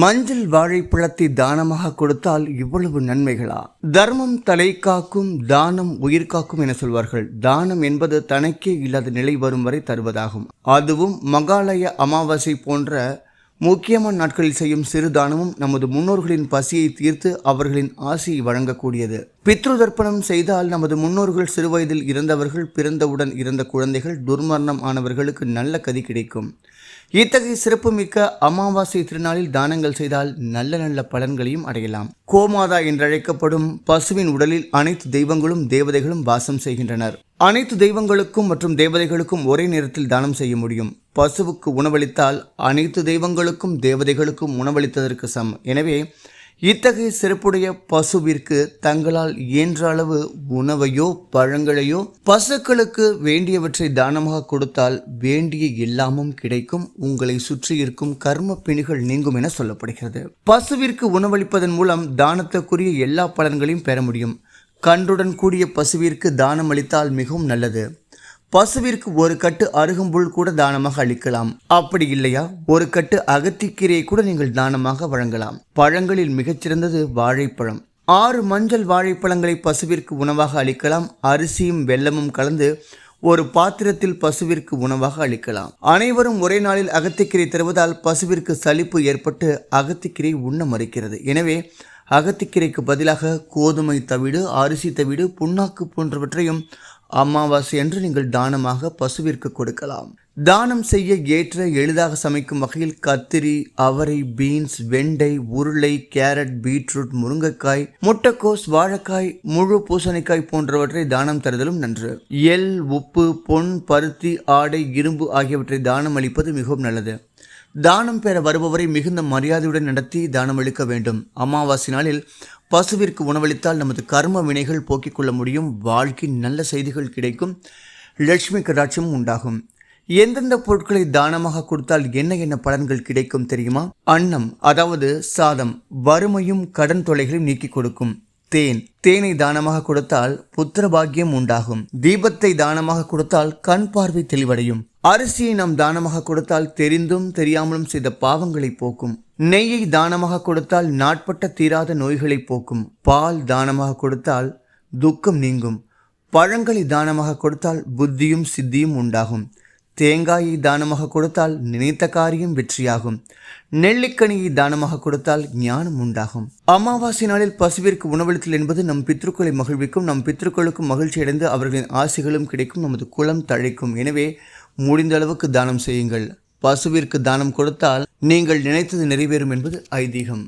மஞ்சள் வாழைப்பழத்தை தானமாக கொடுத்தால் இவ்வளவு நன்மைகளா? தர்மம் தலை காக்கும் தானம் உயிர் காக்கும் என சொல்வார்கள். தானம் என்பது தனக்கே இல்லாத நிலை வரும் வரை தருவதாகும். அதுவும் மகாலய அமாவாசை போன்ற முக்கியமான நாட்களில் செய்யும் சிறு தானமும் நமது முன்னோர்களின் பசியை தீர்த்து அவர்களின் ஆசையை வழங்கக்கூடியது. பித்ரு தர்ப்பணம் செய்தால் நமது முன்னோர்கள் சிறுவயதில் இறந்தவர்கள் பிறந்தவுடன் இறந்த குழந்தைகள் துர்மரணம் ஆனவர்களுக்கு நல்ல கதி கிடைக்கும். இத்தகைய சிறப்புமிக்க அமாவாசை திருநாளில் தானங்கள் செய்தால் நல்ல நல்ல பலன்களையும் அடையலாம். கோமாதா என்றழைக்கப்படும் பசுவின் உடலில் அனைத்து தெய்வங்களும் தேவதைகளும் வாசம் செய்கின்றனர். அனைத்து தெய்வங்களுக்கும் மற்றும் தேவதைகளுக்கும் ஒரே நேரத்தில் தானம் செய்ய முடியும். பசுவுக்கு உணவளித்தால் அனைத்து தெய்வங்களுக்கும் தேவதைகளுக்கும் உணவளித்ததற்கு சமம். எனவே இத்தகைய சிறப்புடைய பசுவிற்கு தங்களால் இயன்ற அளவு உணவையோ பழங்களையோ பசுக்களுக்கு வேண்டியவற்றை தானமாக கொடுத்தால் வேண்டிய எல்லாமும் கிடைக்கும். உங்களை சுற்றி இருக்கும் கர்ம பிணிகள் நீங்கும் என சொல்லப்படுகிறது. பசுவிற்கு உணவளிப்பதன் மூலம் தானத்துக்குரிய எல்லா பலன்களையும் பெற முடியும். கன்றுடன் கூடிய பசுவிற்கு தானம் அளித்தால் மிகவும் நல்லது. பசுவிற்கு ஒரு கட்டு அருகம்புல் கூட தானமாக அளிக்கலாம். அப்படி இல்லையா? ஒரு கட்டு அகத்திக்கீரையை கூட நீங்கள் தானமாக வழங்கலாம். பழங்களில் மிகச்சிறந்தது வாழைப்பழம். ஆறு மஞ்சள் வாழைப்பழங்களை பசுவிற்கு உணவாக அளிக்கலாம். அரிசியும் வெல்லமும் கலந்து ஒரு பாத்திரத்தில் பசுவிற்கு உணவாக அளிக்கலாம். அனைவரும் ஒரே நாளில் அகத்திக்கீரை தருவதால் பசுவிற்கு சலிப்பு ஏற்பட்டு அகத்திக்கீரை உண்ண மறுக்கிறது. எனவே அகத்திக்கீரைக்கு பதிலாக கோதுமை தவிடு அரிசி தவிடு புண்ணாக்கு போன்றவற்றையும் அமாவாசை என்று நீங்கள் தானமாக பசுவிற்கு கொடுக்கலாம். தானம் செய்ய ஏற்ற எளிதாக சமைக்கும் வகையில் கத்திரி அவரை பீன்ஸ் வெண்டை உருளை கேரட் பீட்ரூட் முருங்கைக்காய் முட்டைக்கோஸ் வாழைக்காய் முழு பூசணிக்காய் போன்றவற்றை தானம் தருதலும் நன்று. எல் உப்பு பொன் பருத்தி ஆடை இரும்பு ஆகியவற்றை தானம் அளிப்பது மிகவும் நல்லது. தானம் பெற வருபவரை மிகுந்த மரியாதையுடன் நடத்தி தானம் அளிக்க வேண்டும். அமாவாசை நாளில் பசுவிற்கு உணவளித்தால் நமது கர்ம வினைகள் போக்கிக் கொள்ள முடியும். வாழ்க்கையின் நல்ல செய்திகள் கிடைக்கும். லட்சுமி கடாட்சமும் உண்டாகும். எந்தெந்த பொருட்களை தானமாக கொடுத்தால் என்ன என்ன பலன்கள் கிடைக்கும் தெரியுமா? அன்னம் அதாவது சாதம் வறுமையும் கடன் தொலைகளையும் நீக்கி கொடுக்கும். தேன். தேனை தானமாக கொடுத்தால் புத்திர பாக்கியம் உண்டாகும். தீபத்தை தானமாக கொடுத்தால் கண் பார்வை தெளிவடையும். அரிசியை நாம் தானமாக கொடுத்தால் தெரிந்தும் தெரியாமலும் செய்த பாவங்களை போக்கும். நெய்யை தானமாக கொடுத்தால் நாட்பட்ட தீராத நோய்களை போக்கும். பால் தானமாக கொடுத்தால் துக்கம் நீங்கும். பழங்களை தானமாக கொடுத்தால் புத்தியும் சித்தியும் உண்டாகும். தேங்காயை தானமாக கொடுத்தால் நினைத்த காரியம் வெற்றியாகும். நெல்லிக்கனியை தானமாக கொடுத்தால் ஞானம் உண்டாகும். அமாவாசை நாளில் பசுவிற்கு உணவளித்தல் என்பது நம் பித்ருக்களை மகிழ்விக்கும் நம் பித்ருக்களுக்கும் மகிழ்ச்சி அடைந்து அவர்களின் ஆசைகளும் கிடைக்கும் நமது குலம் தழைக்கும். எனவே முடிந்த அளவுக்கு தானம் செய்யுங்கள். பசுவிற்கு தானம் கொடுத்தால் நீங்கள் நினைத்தது நிறைவேறும் என்பது ஐதீகம்.